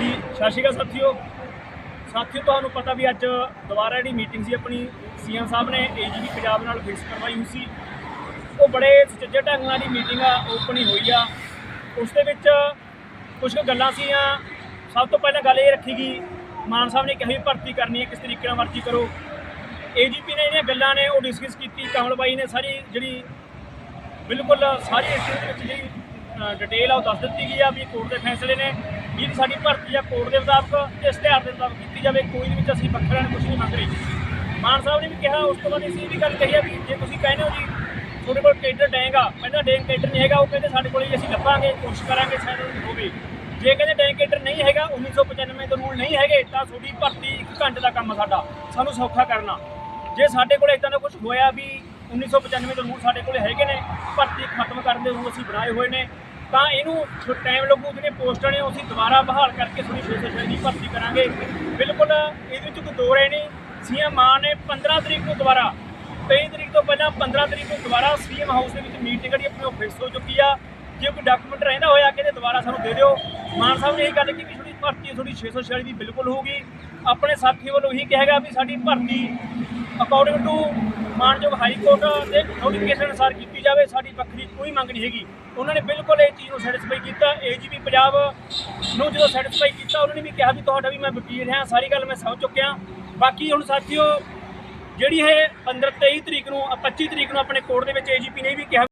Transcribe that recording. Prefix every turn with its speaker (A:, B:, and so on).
A: ਜੀ ਸਤਿ ਸ਼੍ਰੀ ਅਕਾਲ ਸਾਥੀਓ। ਸਾਥੀਓ, ਤੁਹਾਨੂੰ ਪਤਾ ਵੀ ਅੱਜ ਦੁਬਾਰਾ ਜਿਹੜੀ ਮੀਟਿੰਗ ਸੀ ਆਪਣੀ, ਸੀਐਮ ਸਾਹਿਬ ਨੇ ਏਜੀਪੀ ਪੰਜਾਬ ਨਾਲ ਫਿਕਸ ਕਰਵਾਈ ਹੋਈ ਸੀ। ਉਹ ਬੜੇ ਸੁਚੱਜੇ ਢੰਗ ਨਾਲ ਦੀ ਮੀਟਿੰਗ ਆ ਓਪਨਿੰਗ ਹੋਈ ਆ। ਉਸ ਦੇ ਵਿੱਚ ਕੁਝ ਕੁ ਗੱਲਾਂ ਸੀਆਂ ਸਭ ਤੋਂ ਪਹਿਲਾਂ ਗੱਲ ਇਹ ਰੱਖੀ ਗਈ, ਮਾਨ ਸਾਹਿਬ ਨੇ ਕਿਹਾ ਵੀ ਭਰਤੀ ਕਰਨੀ ਹੈ, ਕਿਸ ਤਰੀਕੇ ਨਾਲ ਮਰਜ਼ੀ ਕਰੋ। ਏਜੀਪੀ ਨੇ ਜਿਹੜੀਆਂ ਗੱਲਾਂ ਨੇ, ਉਹ ਡਿਸਕਸ ਕੀਤੀ। ਕਮਲ ਬਾਈ ਨੇ ਸਾਰੀ ਜਿਹੜੀ, ਬਿਲਕੁਲ ਸਾਰੀ ਇਸ ਦੇ ਵਿੱਚ ਜਿਹੜੀ ਡਿਟੇਲ ਆ, ਉਹ ਦੱਸ ਦਿੱਤੀ ਗਈ ਆ ਵੀ ਕੋਰਟ ਦੇ ਫੈਸਲੇ ਨੇ। ਜਿਹੜੀ ਸਾਡੀ ਭਰਤੀ ਆ ਕੋਰਟ ਦੇ ਮੁਤਾਬਕ ਤੇ ਇਸ਼ਤਿਹਾਰ ਦੇ ਮੁਤਾਬਕ ਕੀਤੀ ਜਾਵੇ, ਕੋਈ ਵੀ ਵਿੱਚ ਅਸੀਂ ਵੱਖਰਾ ਕੁਝ ਨਹੀਂ ਮੰਗ ਰਹੇ। ਮਾਨ ਸਾਹਿਬ ਨੇ ਵੀ ਕਿਹਾ, ਉਸ ਤੋਂ ਬਾਅਦ ਅਸੀਂ ਇਹ ਵੀ ਗੱਲ ਕਹੀ ਆ ਵੀ ਜੇ ਤੁਸੀਂ ਕਹਿੰਦੇ ਹੋ ਜੀ, ਤੁਹਾਡੇ ਕੋਲ ਕੇਡਰ ਡੈਂਗਾ ਪਹਿਲਾਂ ਡੈਂਗ ਕੇਡਰ ਨਹੀਂ ਹੈਗਾ, ਉਹ ਕਹਿੰਦੇ ਸਾਡੇ ਕੋਲ ਹੀ ਅਸੀਂ ਲੱਭਾਂਗੇ, ਕੋਸ਼ਿਸ਼ ਕਰਾਂਗੇ ਸ਼ਾਇਦ ਹੋਵੇ। ਜੇ ਕਹਿੰਦੇ ਡੈਂਗ ਕੇਡਰ ਨਹੀਂ ਹੈਗਾ 1995 ਦੇ ਰੂਲ ਨਹੀਂ ਹੈਗੇ, ਤਾਂ ਤੁਹਾਡੀ ਭਰਤੀ 1 ਘੰਟੇ ਦਾ ਕੰਮ ਸਾਡਾ, ਸਾਨੂੰ ਸੌਖਾ ਕਰਨਾ। ਜੇ ਸਾਡੇ ਕੋਲ ਇਦਾਂ ਦਾ ਕੁਝ ਹੋਇਆ ਵੀ 1995 ਦੇ ਰੂਲ ਸਾਡੇ ਕੋਲ ਹੈਗੇ ਨੇ, ਭਰਤੀ ਖਤਮ ਕਰਨ ਦੇ ਰੂਲ ਅਸੀਂ ਬਣਾਏ ਹੋਏ ਨੇ ਤਾਂ ਇਹਨੂੰ ਟਾਈਮ ਲੱਗੂ ਜਿਹੜੀਆਂ ਪੋਸਟਾਂ ਨੇ ਅਸੀਂ ਦੁਬਾਰਾ ਬਹਾਲ ਕਰਕੇ ਥੋੜੀ ਛੇ ਦੀ ਭਰਤੀ ਕਰਾਂਗੇ। ਬਿਲਕੁਲ, ਇਹਦੇ ਵਿੱਚ ਕੋਈ ਦੋ ਰਹਿ ਨਹੀਂ ਸੀਐਮ ਮਾਨ ਨੇ 15 ਤਰੀਕ ਨੂੰ ਦੁਬਾਰਾ 23 ਤਰੀਕ ਤੋਂ ਪਹਿਲਾਂ 15 ਤਰੀਕ ਨੂੰ ਦੁਬਾਰਾ ਸੀਐਮ ਹਾਊਸ ਦੇ ਵਿੱਚ ਮੀਟਿੰਗ ਜਿਹੜੀ ਆਪਣੀ ਫਿਕਸ ਹੋ ਚੁੱਕੀ ਆ। ਜੇ ਕੋਈ ਡਾਕੂਮੈਂਟ ਰਹਿੰਦਾ ਹੋਇਆ ਕਿਤੇ ਦੁਬਾਰਾ ਸਾਨੂੰ ਦੇ ਦਿਓ। ਮਾਨ ਸਾਹਿਬ ਨੇ ਇਹ ਗੱਲ ਕੀਤੀ ਵੀ ਤੁਹਾਡੀ ਭਰਤੀ ਥੋੜੀ 646 ਦੀ ਬਿਲਕੁਲ ਹੋਊਗੀ। ਆਪਣੇ ਸਾਥੀ ਵੱਲੋਂ ਇਹੀ ਕਹੇਗਾ ਵੀ ਸਾਡੀ ਭਰਤੀ ਅਕੋਰਡਿੰਗ ਟੂ ਮਾਨਯੋਗ ਹਾਈ ਕੋਰਟ ਦੇ ਨੋਟੀਫਿਕੇਸ਼ਨ ਅਨੁਸਾਰ ਕੀਤੀ ਜਾਵੇ ਸਾਡੀ ਵੱਖਰੀ ਕੋਈ ਮੰਗ ਨਹੀਂ ਹੈਗੀ। ਉਹਨਾਂ ਨੇ ਬਿਲਕੁਲ ਇਹ ਚੀਜ਼ ਨੂੰ ਸੈਟੀਸਫਾਈ ਕੀਤਾ। ਏਜੀਪੀ ਪੰਜਾਬ ਨੂੰ ਜਦੋਂ ਸੈਟੀਸਫਾਈ ਕੀਤਾ ਉਹਨਾਂ ਨੇ ਵੀ ਕਿਹਾ ਵੀ ਤੁਹਾਡਾ ਵੀ ਮੈਂ ਵਕੀਲ ਹਾਂ ਸਾਰੀ ਗੱਲ ਮੈਂ ਸਮਝ ਚੁੱਕਿਆ। ਬਾਕੀ ਹੁਣ ਸਾਥੀਓ ਜਿਹੜੀ ਇਹ 15 23 ਤਰੀਕ ਨੂੰ ਅ, 25 ਤਰੀਕ ਨੂੰ ਆਪਣੇ ਕੋਰਟ ਦੇ ਵਿੱਚ ਏਜੀਪੀ ਨੇ ਵੀ ਕਿਹਾ